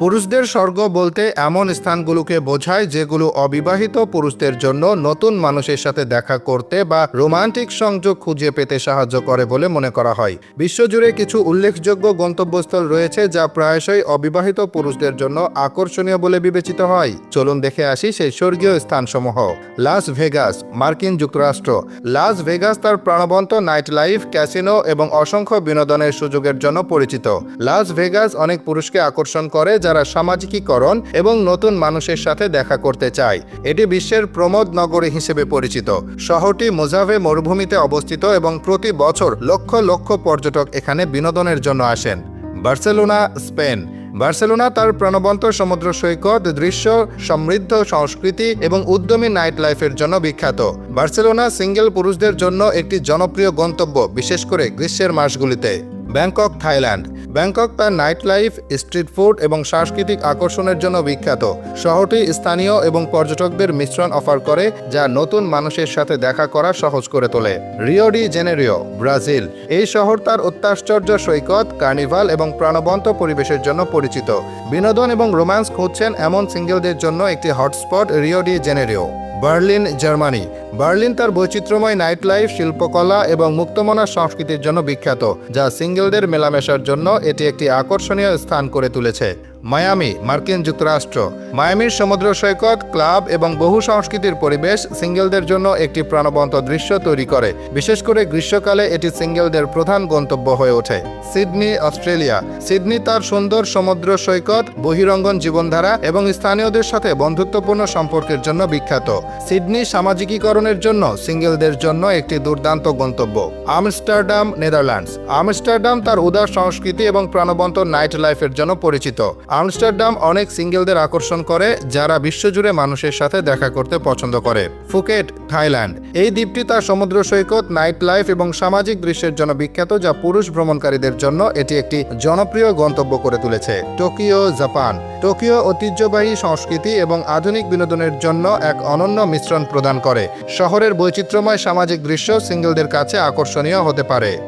পুরুষদের স্বর্গ বলতে এমন স্থানগুলোকে বোঝায় যেগুলো অবিবাহিত পুরুষদের জন্য নতুন মানুষের সাথে দেখা করতে বা রোমান্টিক সংযোগ খুঁজে পেতে সাহায্য করে বলে মনে করা হয়। বিশ্বজুড়ে কিছু উল্লেখযোগ্য গন্তব্যস্থল রয়েছে যা প্রায়শই অবিবাহিত পুরুষদের জন্য আকর্ষণীয় বলে বিবেচিত হয়। চলুন দেখে আসি সেই স্বর্গীয় স্থানসমূহ। লাস ভেগাস, মার্কিন যুক্তরাষ্ট্র। লাস ভেগাস তার প্রাণবন্ত নাইট লাইফ ক্যাসিনো এবং অসংখ্য বিনোদনের সুযোগের জন্য পরিচিত। লাস ভেগাস অনেক পুরুষকে আকর্ষণ করে যারা সামাজিকীকরণ এবং নতুন মানুষের সাথে দেখা করতে চায়। এটি বিশ্বের প্রমোদ নগরী হিসেবে পরিচিত। শহরটি মোজাভে মরুভূমিতে অবস্থিত এবং প্রতি বছর লক্ষ লক্ষ পর্যটক এখানে বিনোদনের জন্য আসেন। Barcelona, Spain. বার্সেলোনা তার প্রাণবন্ত সমুদ্র সৈকত, দৃশ্য, সমৃদ্ধ সংস্কৃতি এবং উদ্যমী নাইট লাইফের জন্য বিখ্যাত। বার্সেলোনা সিঙ্গেল পুরুষদের জন্য একটি জনপ্রিয় গন্তব্য, বিশেষ করে গ্রীষ্মের মাসগুলিতে। Bangkok, Thailand. ব্যাংকক তার নাইট লাইফ স্ট্রিট ফুড এবং সাংস্কৃতিক আকর্ষণের জন্য বিখ্যাত। শহরটি স্থানীয় এবং পর্যটকদের মিশ্রণ অফার করে, যা নতুন মানুষের সাথে দেখা করা সহজ করে তোলে। Rio de Janeiro, Brazil. এই শহর তার অত্যাশ্চর্য সৈকত, কার্নিভাল এবং প্রাণবন্ত পরিবেশের জন্য পরিচিত। বিনোদন এবং রোম্যান্স খুঁজছেন এমন সিঙ্গেলদের জন্য একটি hotspot Rio de Janeiro. Berlin, Germany. Berlin তার বৈচিত্র্যময় নাইট লাইফ শিল্পকলা এবং মুক্তমনা সংস্কৃতির জন্য বিখ্যাত, যা সিঙ্গেলদের মেলামেশার জন্য এটি একটি আকর্ষণীয় স্থান করে তুলেছে। মায়ামি, মার্কিন যুক্তরাষ্ট্র। মায়ামির সমুদ্র সৈকত, ক্লাব এবং বহু সংস্কৃতির পরিবেশ সিঙ্গেলদের জন্য একটি প্রাণবন্ত দৃশ্য তৈরি করে। বিশেষ করে গ্রীষ্মকালে এটি সিঙ্গেলদের প্রধান গন্তব্য হয়ে ওঠে। Sydney, Australia. সিডনি তার সুন্দর সমুদ্র সৈকত, বহিরঙ্গন জীবনধারা এবং স্থানীয়দের সাথে বন্ধুত্বপূর্ণ সম্পর্কের জন্য বিখ্যাত। সিডনি সামাজিকীকরণের জন্য সিঙ্গেলদের জন্য একটি দুর্দান্ত গন্তব্য। Amsterdam, Netherlands. আমস্টারডাম তার উদার সংস্কৃতি এবং প্রাণবন্ত নাইট লাইফের জন্য পরিচিত। আমস্টারডাম অনেক সিঙ্গেলদের আকর্ষণ করে, যারা বিশ্বজুড়ে মানুষের সাথে দেখা করতে পছন্দ করে। Phuket, Thailand. এই দ্বীপটি তার সমুদ্র সৈকত নাইট লাইফ এবং সামাজিক দৃশ্যের জন্য বিখ্যাত, যা পুরুষ ভ্রমণকারীদের জন্য এটি একটি জনপ্রিয় গন্তব্য করে তুলেছে। Tokyo, Japan. টোকিও ঐতিহ্যবাহী সংস্কৃতি এবং আধুনিক বিনোদনের জন্য এক অনন্য মিশ্রণ প্রদান করে। শহরের বৈচিত্র্যময় সামাজিক দৃশ্য সিঙ্গেলদের কাছে আকর্ষণীয় হতে পারে।